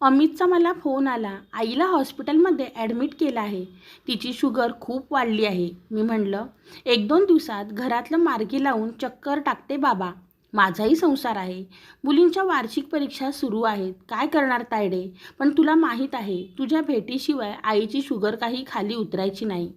अमितचा मला फोन आला. आईला हॉस्पिटलमध्ये ॲडमिट केलं आहे. तिची शुगर खूप वाढली आहे. मी म्हणलं एक दोन दिवसात घरातलं मार्गी लावून चक्कर टाकते बाबा. माझाही संसार आहे. मुलींच्या वार्षिक परीक्षा सुरू आहेत. काय करणार तायडे? पण तुला माहीत आहे तुझ्या भेटीशिवाय आईची शुगर काही खाली उतरायची नाही.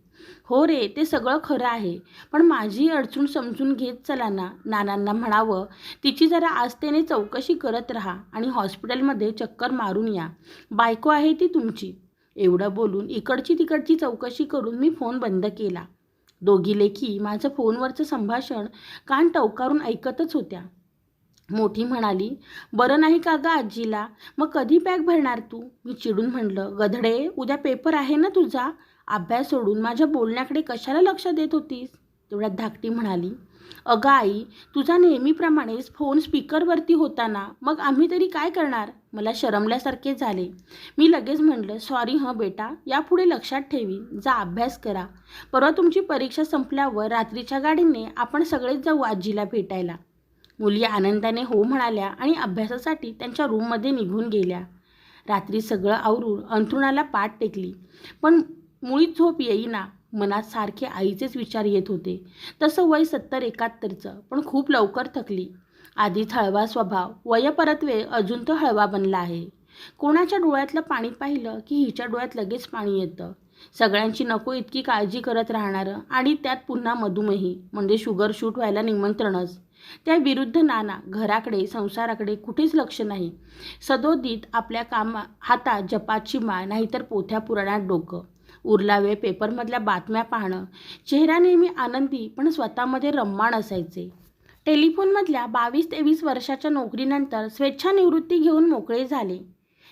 हो रे ते सगळं खरं आहे. पण माझी अडचण समजून घेत चला ना नानांना म्हणावं तिची जरा आस्थेने चौकशी करत राहा आणि हॉस्पिटलमध्ये चक्कर मारून या. बायको आहे ती तुमची. एवढं बोलून इकडची तिकडची चौकशी करून मी फोन बंद केला. दोघी लेखी माझं फोनवरचं संभाषण कान टवकारून ऐकतच होत्या. मोठी म्हणाली बरं नाही का गं आजीला? मग कधी बॅग भरणार तू? मी चिडून म्हणलं गधडे उद्या पेपर आहे ना तुझा? अभ्यास सोडून माझ्या बोलण्याकडे कशाला लक्ष देत होतीस? तेवढ्यात धाकटी म्हणाली अगं आई तुझा नेहमीप्रमाणेच फोन स्पीकरवरती होता ना? मग आम्ही तरी काय करणार? मला शरमल्यासारखे झाले. मी लगेच म्हणलं सॉरी हं बेटा यापुढे लक्षात ठेवी. जा अभ्यास करा. परवा तुमची परीक्षा संपल्यावर रात्रीच्या गाडीने आपण सगळेच जाऊ आजीला भेटायला. मुली आनंदाने हो म्हणाल्या आणि अभ्यासासाठी त्यांच्या रूममध्ये निघून गेल्या. रात्री सगळं आवरून अंथरुणाला पाठ टेकली. पण मुळीच झोप येईना मनात सारखे आईचेच विचार येत होते. तसं वय सत्तर एकाहत्तरचं पण खूप लवकर थकली. आधीच हळवा स्वभाव वयपरत्वे अजून तो हळवा बनला आहे. कोणाच्या डोळ्यातलं पाणी पाहिलं की हिच्या डोळ्यात लगेच पाणी येतं. सगळ्यांची नको इतकी काळजी करत राहणारं आणि त्यात पुन्हा मधुमेही म्हणजे शुगर शूट व्हायला निमंत्रणच. त्या विरुद्ध नाना घराकडे संसाराकडे कुठेच लक्ष नाही. सदोदित आपल्या कामा हातात जपाची माळ नाहीतर पोथ्या पुराणात डोकं. उरला वेळ पेपरमधल्या बातम्या पाहणं. चेहरा नेहमी आनंदी पण स्वतःमध्ये रम्माण असायचे. टेलिफोनमधल्या बावीस तेवीस वर्षाच्या नोकरीनंतर स्वेच्छानिवृत्ती घेऊन मोकळे झाले.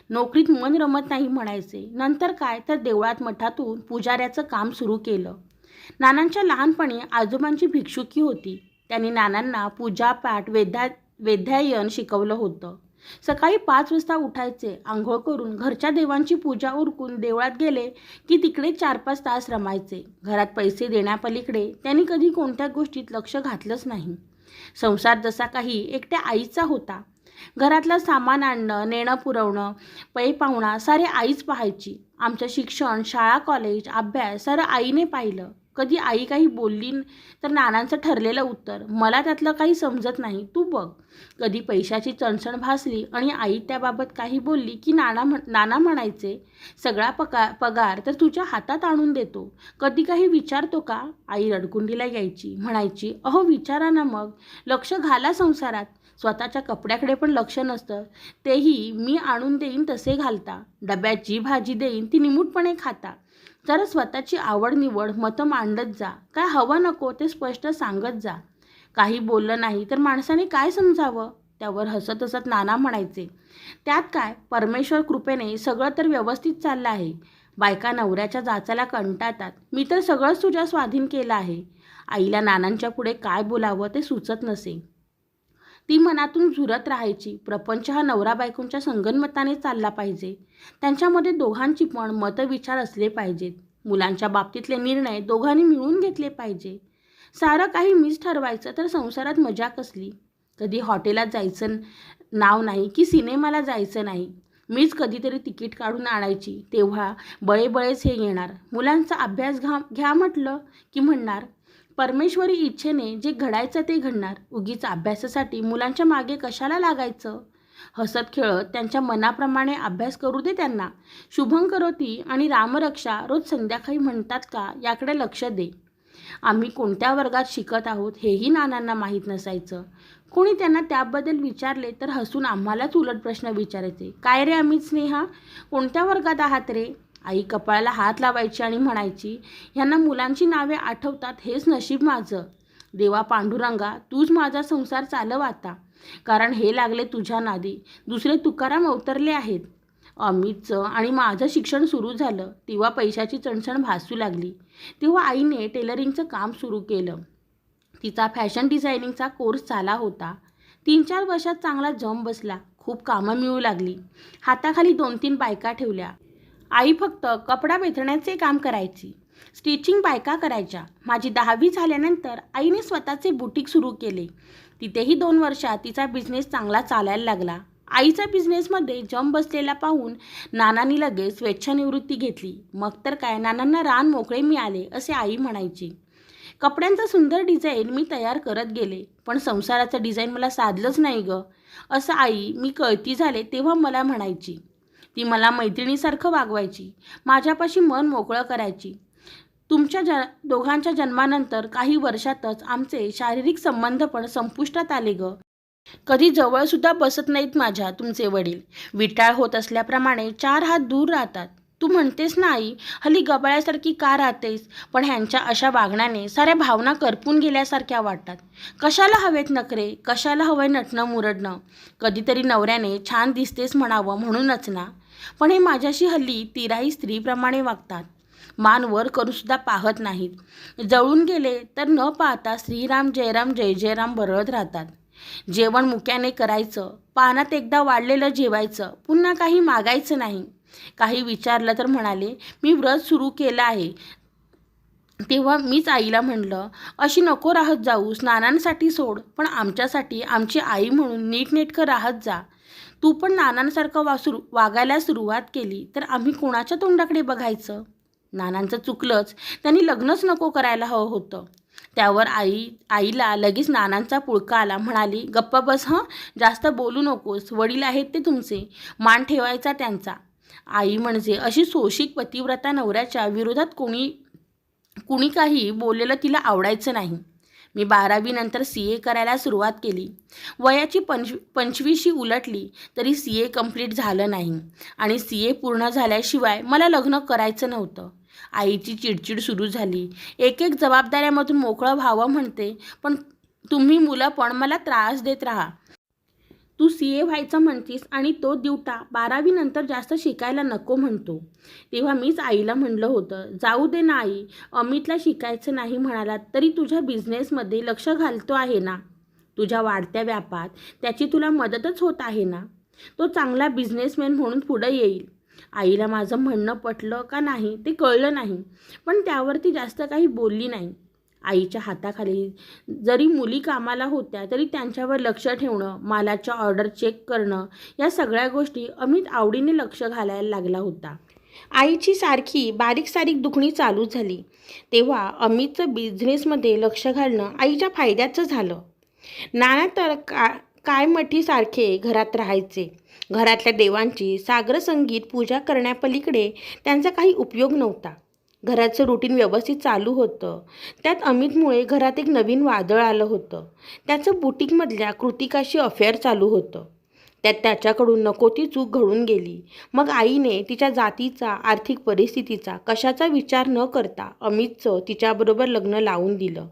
नोकरीत मन रमत नाही म्हणायचे. नंतर काय? तर देवळात मठातून पुजाऱ्याचं काम सुरू केलं. नानांच्या लहानपणी आजोबांची भिक्षुकी होती. त्यांनी नानांना पूजापाठ वेद्या वेद्यायन शिकवलं होतं. सकाळी पाच वाजता उठायचे. आंघोळ करून घरच्या देवांची पूजा उरकून देवळात गेले की तिकडे चार पाच तास रमायचे. घरात पैसे देण्यापलीकडे त्यांनी कधी कोणत्या गोष्टीत लक्ष घातलंच नाही. संसार जसा काही एकट्या आईचा होता घरातलं सामान आणणं नेणं पुरवणं पै पाहुणा सारे आईच पाहायची. आमचं शिक्षण शाळा कॉलेज अभ्यास सारं आईने पाहिलं. कधी आई काही बोलली तर नानांचं ठरलेलं उत्तर मला त्यातलं काही समजत नाही तू बघ. कधी पैशाची चणचण भासली आणि आई त्याबाबत काही बोलली की नाना म्हण नाना म्हणायचे सगळा पका पगार तर तुझ्या हातात आणून देतो. कधी काही विचारतो का? आई रडकुंडीला यायची म्हणायची अहो विचारा ना मग. लक्ष घाला संसारात. स्वतःच्या कपड्याकडे पण लक्ष नसतं. तेही मी आणून देईन तसे घालता. डब्यात जी भाजी देईन ती निमूटपणे खाता. जरा स्वतःची आवड निवड मतं मांडत जा. काय हवं नको ते स्पष्ट सांगत जा. काही बोललं नाही तर माणसाने काय समजावं? त्यावर हसत हसत नाना म्हणायचे त्यात काय? परमेश्वर कृपेने सगळं तर व्यवस्थित चाललं आहे. बायका नवऱ्याच्या जाचाला कंटाळतात. मी तर सगळंच तुझ्या स्वाधीन केलं आहे. आईला नानांच्या पुढे काय बोलावं ते सुचत नसे. ती मनातून झुरत राहायची. प्रपंच हा नवरा बायकोंच्या संगनमताने चालला पाहिजे. त्यांच्यामध्ये दोघांची पण मतविचार असले पाहिजेत. मुलांच्या बाबतीतले निर्णय दोघांनी मिळून घेतले पाहिजे. सारं काही मीच ठरवायचं तर संसारात मजा कसली? कधी हॉटेलात जायचं नाव नाही की सिनेमाला जायचं नाही. मीच कधीतरी तिकीट काढून आणायची. तेव्हा बळेबळेच हे येणार. मुलांचा अभ्यास घा घ्या म्हटलं की म्हणणार परमेश्वरी इच्छेने जे घडायचं ते घडणार. उगीच अभ्यासासाठी मुलांच्या मागे कशाला लागायचं? हसत खेळत त्यांच्या मनाप्रमाणे अभ्यास करू दे त्यांना. शुभं करोती आणि रामरक्षा रोज संध्याकाळी म्हणतात का याकडे लक्ष दे. आम्ही कोणत्या वर्गात शिकत आहोत हेही नानांना माहीत नसायचं. कोणी त्यांना त्याबद्दल विचारले तर हसून आम्हालाच उलट प्रश्न विचारायचे. काय रे अमित स्नेहा? कोणत्या वर्गात आहात रे? आई कपाळाला हात लावायची आणि म्हणायची ह्यांना मुलांची नावे आठवतात हेच नशीब माझं. देवा पांडुरंगा तूच माझा संसार चालव आता. कारण हे लागले तुझ्या नादी दुसरे तुकाराम अवतरले आहेत. अमितचं आणि माझं शिक्षण सुरू झालं तेव्हा पैशाची चणचण भासू लागली. तेव्हा आईने टेलरिंगचं काम सुरू केलं. तिचा फॅशन डिझायनिंगचा कोर्स झाला होता. तीन चार वर्षात चांगला जम बसला खूप कामं मिळू लागली. हाताखाली दोन तीन बायका ठेवल्या. आई फक्त कपडा वेचण्याचे काम करायची. स्टिचिंग बायका करायच्या. माझी दहावी झाल्यानंतर आईने स्वतःचे बुटीक सुरू केले. तिथेही दोन वर्षात तिचा बिझनेस चांगला चालायला लागला. आईचा बिझनेसमध्ये जम बसलेला पाहून नानांनी लगेच स्वेच्छानिवृत्ती घेतली. मग तर काय नानांना रान मोकळे मिळाले असे आई म्हणायची. कपड्यांचा सुंदर डिझाईन मी तयार करत गेले पण संसाराचं डिझाईन मला साधलंच नाही गं असं आई मी कळती झाले तेव्हा मला म्हणायची. ती मला मैत्रिणीसारखं वागवायची माझ्यापाशी मन मोकळं करायची. तुमच्या ज दोघांच्या जन्मानंतर काही वर्षातच आमचे शारीरिक संबंध पण संपुष्टात आले ग. कधी जवळसुद्धा बसत नाहीत माझ्या तुमचे वडील. विटाळ होत असल्याप्रमाणे चार हात दूर राहतात. तू म्हणतेस ना आई हल्ली गबाळ्यासारखी का राहतेस? पण ह्यांच्या अशा वागण्याने साऱ्या भावना करपून गेल्यासारख्या वाटतात. कशाला हवेत नखरे? कशाला हवंय नटणं मुरडणं? कधीतरी नवऱ्याने छान दिसतेस म्हणावं म्हणूनच ना. पण हे माझ्याशी हल्ली तिराही स्त्रीप्रमाणे वागतात. मान वर करूनसुद्धा पाहत नाहीत. जळून गेले तर न पाहता श्रीराम जयराम जय जयराम बरळत राहतात. जेवण मुक्याने करायचं पानात एकदा वाढलेलं जेवायचं पुन्हा काही मागायचं नाही. काही विचारलं तर म्हणाले मी व्रत सुरू केलं आहे. तेव्हा मीच आईला म्हणलं अशी नको राहत जाऊ स्नानांसाठी सोड पण आमच्यासाठी आमची आई म्हणून नीटनेटकं राहत जा. तू पण नानांसारखं वासरू वागायला सुरुवात केली तर आम्ही कोणाच्या तोंडाकडे बघायचं? नानांचं चुकलंच. त्यांनी लग्नच नको करायला हवं होतं. त्यावर आई आईला लगेच नानांचा पुळका आला. म्हणाली गप्पा बस हं? जास्त बोलू नकोस. वडील आहेत ते तुमचे. मान ठेवायचा त्यांचा. आई म्हणजे अशी सोशिक पतिव्रता नवऱ्याच्या विरोधात कोणी कुणी काही बोललेलं तिला आवडायचं नाही. मी बारावीनंतर सी ए करायला सुरुवात केली. वयाची पंच पंचवीशी उलटली तरी सी ए कंप्लीट झालं नाही आणि सी ए पूर्ण झाल्याशिवाय मला लग्न करायचं नव्हतं. आईची चिडचिड सुरू झाली. एक एक जबाबदाऱ्यामधून मोकळं व्हावं म्हणते पण तुम्ही मुलं पण मला त्रास देत राहा. तू सी ए व्हायचं म्हणतीस आणि तो दिवटा बारावीनंतर जास्त शिकायला नको म्हणतो. तेव्हा मीच आईला म्हणलं होतं जाऊ दे ना आई अमितला शिकायचं नाही म्हणाला तरी तुझ्या बिझनेसमध्ये लक्ष घालतो आहे ना? तुझ्या वाढत्या व्यापात त्याची तुला मदतच होत आहे ना? तो चांगला बिझनेसमॅन म्हणून पुढं येईल. आईला माझं म्हणणं पटलं का नाही ते कळलं नाही पण त्यावरती जास्त काही बोलली नाही. आईच्या हाताखाली. जरी मुली कामाला होत्या तरी त्यांच्यावर लक्ष ठेवणं मालाच्या ऑर्डर चेक करणं या सगळ्या गोष्टी अमित आवडीने लक्ष घालायला लागला होता. आईची सारखी बारीक सारीक दुखणी चालू झाली. तेव्हा अमितचं बिझनेसमध्ये लक्ष घालणं आईच्या फायद्याचं झालं. नाना तर का मठीसारखे घरात राहायचे. घरातल्या देवांची सागर संगीत पूजा करण्यापलीकडे त्यांचा काही उपयोग नव्हता. घराचं रुटीन व्यवस्थित चालू होतं. त्यात अमितमुळे घरात एक नवीन वादळ आलं होतं. त्याचं बुटीकमधल्या कृतिकाशी अफेअर चालू होतं. त्यात त्याच्याकडून नको ती चूक घडून गेली. मग आईने तिच्या जातीचा आर्थिक परिस्थितीचा कशाचा विचार न करता अमितचं तिच्याबरोबर लग्न लावून दिलं.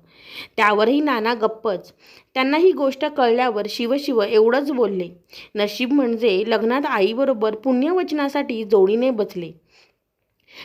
त्यावरही नाना गप्पच. त्यांना ही गोष्ट कळल्यावर शिवशिव एवढंच बोलले. नशीब म्हणजे लग्नात आईबरोबर पुण्यवचनासाठी जोडीने बसले.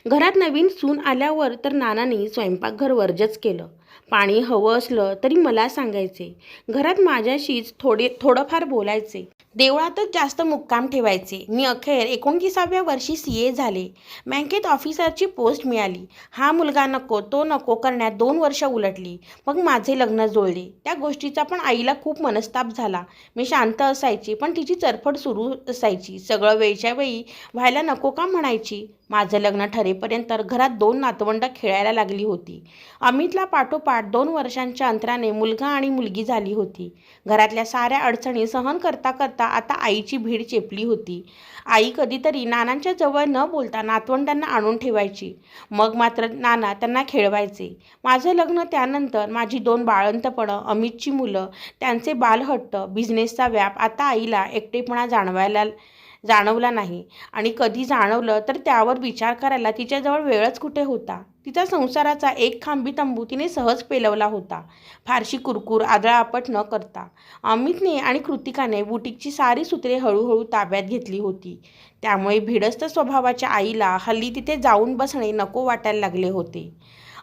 घरात नवीन सून आल्यावर तर नानांनी स्वयंपाकघर वर्जच केलं. पाणी हवं असलं तरी मला सांगायचे. घरात माझ्याशीच थोडे थोडंफार बोलायचे. देवळातच जास्त मुक्काम ठेवायचे. मी अखेर एकोणतीसाव्या वर्षी सी ए झाले. बँकेत ऑफिसरची पोस्ट मिळाली. हा मुलगा नको तो नको करण्यात दोन वर्ष उलटली. मग माझे लग्न जुळले त्या गोष्टीचा पण आईला खूप मनस्ताप झाला. मी शांत असायची पण तिची चरफड सुरू असायची. सगळं वेळच्या वेळी व्हायला नको का म्हणायची? माझं लग्न ठरेपर्यंत घरात दोन नातवंड खेळायला लागली होती. अमितला पाठो पाठोपाठ दोन वर्षांच्या अंतराने मुलगा आणि मुलगी झाली होती. घरातल्या साऱ्या अडचणी सहन करता करता आता आईची भीड चेपली होती. आई कधीतरी नानांच्या जवळ न बोलता नातवंडांना आणून ठेवायची. मग मात्र नाना त्यांना खेळवायचे. माझं लग्न त्यानंतर माझी दोन बाळंतपणं अमितची मुलं त्यांचे बालहट्ट बिझनेसचा व्याप आता आईला एकटेपणा जाणवायला जाणवला नाही. आणि कधी जाणवलं तर त्यावर विचार करायला तिच्याजवळ वेळच कुठे होता? तिचा संसाराचा एक खांबी तंबू तिने सहज पेलवला होता. फारशी कुरकुर आदळापट न करता. अमितने आणि कृतिकाने बुटीकची सारी सूत्रे हळूहळू ताब्यात घेतली होती. त्यामुळे भिडस्त स्वभावाच्या आईला हल्ली तिथे जाऊन बसणे नको वाटायला लागले होते.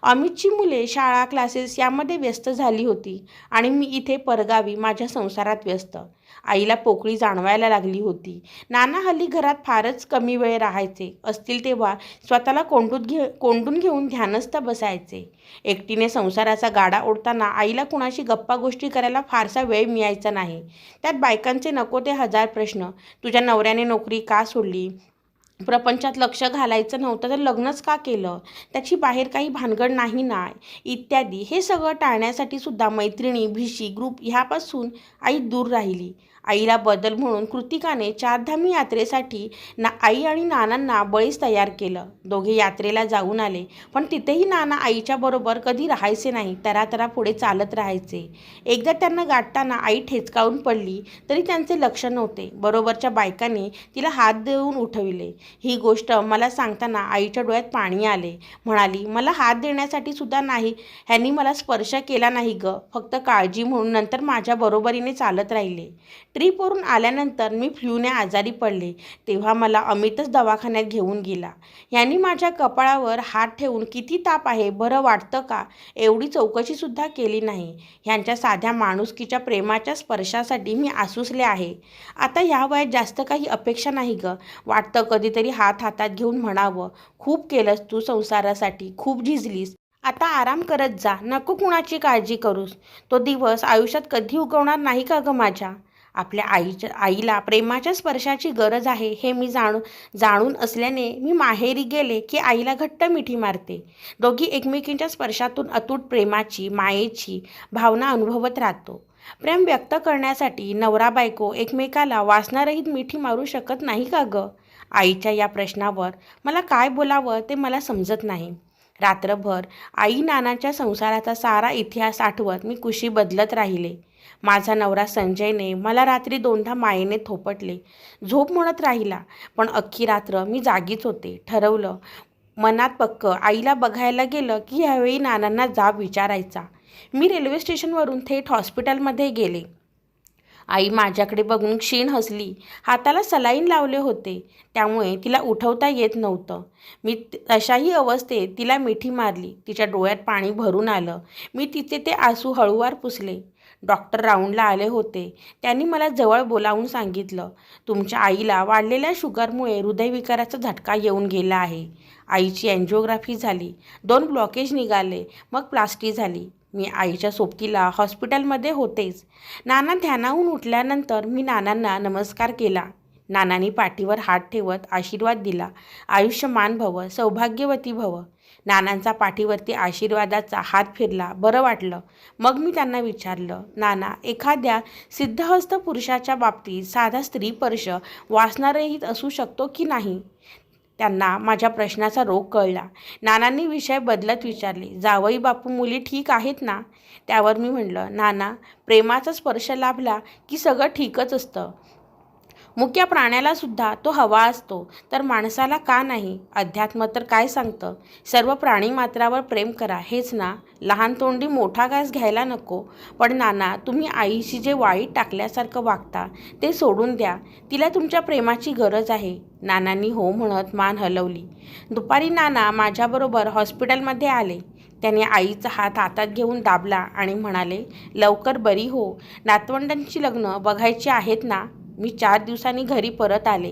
अमितची मुले शाळा क्लासेस यामध्ये व्यस्त झाली होती आणि मी इथे परगावी माझ्या संसारात व्यस्त. आईला पोकळी जाणवायला लागली होती. नाना हल्ली घरात फारच कमी वेळ राहायचे. असतील तेव्हा स्वतःला कोंडून घे कोंडून घेऊन ध्यानस्थ बसायचे. एकटीने संसाराचा गाडा ओढताना आईला कुणाशी गप्पा गोष्टी करायला फारसा वेळ मिळायचा नाही. त्यात बायकांचे नको ते हजार प्रश्न. तुझ्या नवऱ्याने नोकरी का सोडली? प्रपंचात लक्ष घालायचं नव्हतं तर लग्नच का केलं? त्याची बाहेर काही भानगड नाही ना? इत्यादी. हे सगळं टाळण्यासाठी सुद्धा मैत्रिणी भिशी ग्रुप ह्यापासून आई दूर राहिली. आईला बदल म्हणून कृतिकाने चारधामी यात्रेसाठी ना आई आणि नानांना बळीच तयार केलं. दोघे यात्रेला जाऊन आले पण तिथेही नाना आईच्या बरोबर कधी राहायचे नाही तरातरा पुढे चालत राहायचे. एकदा त्यांना गाठताना आई ठेचकावून पडली तरी त्यांचे लक्ष नव्हते. बरोबरच्या बायकांनी तिला हात देऊन उठविले. ही गोष्ट मला सांगताना आईच्या डोळ्यात पाणी आले. म्हणाली मला हात देण्यासाठी सुद्धा नाही. ह्यांनी मला स्पर्श केला नाही ग. फक्त काळजी म्हणून नंतर माझ्या बरोबरीने चालत राहिले. ट्रीपवरून आल्यानंतर मी फ्ल्यूने आजारी पडले तेव्हा मला अमितच दवाखान्यात घेऊन गेला. यांनी माझ्या कपाळावर हात ठेवून किती ताप आहे बरं वाटतं का? एवढी चौकशीसुद्धा केली नाही. ह्यांच्या साध्या माणुसकीच्या प्रेमाच्या स्पर्शासाठी मी आसुसले आहे. आता ह्या वयात जास्त काही अपेक्षा नाही ग. वाटतं कधीतरी हात हातात घेऊन म्हणावं खूप केलंस तू संसारासाठी खूप झिजलीस. आता आराम करत जा नको कुणाची काळजी करूस. तो दिवस आयुष्यात कधी उगवणार नाही का ग माझ्या? आपल्या आईच्या आईला प्रेमाच्या स्पर्शाची गरज आहे हे मी जाणू जाणून असल्याने मी माहेरी गेले की आईला घट्ट मिठी मारते. दोघी एकमेकींच्या स्पर्शातून अतूट प्रेमाची मायेची भावना अनुभवत राहतो. प्रेम व्यक्त करण्यासाठी नवरा बायको एकमेकाला वासनारहित मिठी मारू शकत नाही का गं? आईच्या या प्रश्नावर मला काय बोलावं ते मला समजत नाही. रात्रभर आई नानाच्या संसाराचा सारा इतिहास आठवत मी कुशी बदलत राहिले. माझा नवरा संजयने मला रात्री दोनदा मायेने थोपटले. झोप म्हणत राहिला पण अख्खी रात्र मी जागीच होते. ठरवलं मनात पक्क आईला बघायला गेलं की ह्यावेळी नानांना जाब विचारायचा. मी रेल्वे स्टेशनवरून थेट हॉस्पिटलमध्ये गेले. आई माझ्याकडे बघून क्षीण हसली. हाताला सलाईन लावले होते. त्यामुळे तिला उठवता येत नव्हतं. मी अशाही अवस्थेत तिला मिठी मारली. तिच्या डोळ्यात पाणी भरून आलं. मी तिचे ते आसू हळूवार पुसले. डॉक्टर राऊंडला आले होते. त्यांनी मला जवळ बोलावून सांगितलं तुमच्या आईला वाढलेल्या शुगरमुळे हृदयविकाराचा झटका येऊन गेला आहे. आईची अँजिओग्राफी झाली. दोन ब्लॉकेज निघाले. मग प्लास्टी झाली. मी आईच्या सोबतीला हॉस्पिटलमध्ये होतेच. नाना ध्यानाहून उठल्यानंतर मी नानांना नमस्कार केला. नानांनी पाठीवर हात ठेवत आशीर्वाद दिला. आयुष्यमान भव सौभाग्यवती भव. नानांचा पाठीवरती आशीर्वादाचा हात फिरला. बरं वाटलं. मग मी त्यांना विचारलं नाना एखाद्या सिद्धहस्त पुरुषाच्या बाबतीत साधा स्त्रीपर्श वाचणारहीत असू शकतो की नाही? त्यांना माझ्या प्रश्नाचा रोग कळला. नानांनी विषय बदलत विचारले जावई बापू मुली ठीक आहेत ना? त्यावर मी म्हणलं नाना प्रेमाचा स्पर्श लाभला की सगळं ठीकच असतं. मुक्या प्राण्याला सुद्धा तो हवा असतो. तर माणसाला का नाही? अध्यात्म तर काय सांगतं? सर्व प्राणी मात्रावर प्रेम करा हेच ना? लहान तोंडी मोठा घास घ्यायला नको. पण नाना तुम्ही आईशी जे वाईट टाकल्यासारखं वागता ते सोडून द्या. तिला तुमच्या प्रेमाची गरज आहे. नानांनी हो म्हणत मान हलवली. दुपारी नाना माझ्याबरोबर हॉस्पिटलमध्ये आले. त्याने आईचा हात हातात घेऊन दाबला आणि म्हणाले लवकर बरी हो. नातवंडांची लग्न बघायची आहेत ना? मी चार दिवसांनी घरी परत आले.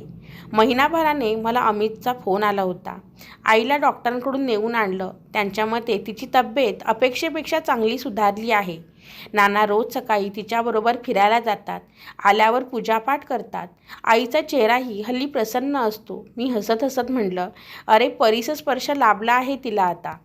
महिनाभराने मला अमितचा फोन आला होता. आईला डॉक्टरांकडून नेऊन आणलं. त्यांच्या मते तिची तब्येत अपेक्षेपेक्षा चांगली सुधारली आहे. नाना रोज सकाळी तिच्याबरोबर फिरायला जातात. आल्यावर पूजापाठ करतात. आईचा चेहराही हल्ली प्रसन्न असतो. मी हसत हसत म्हणलं अरे परिसस्पर्श लाभला आहे तिला आता.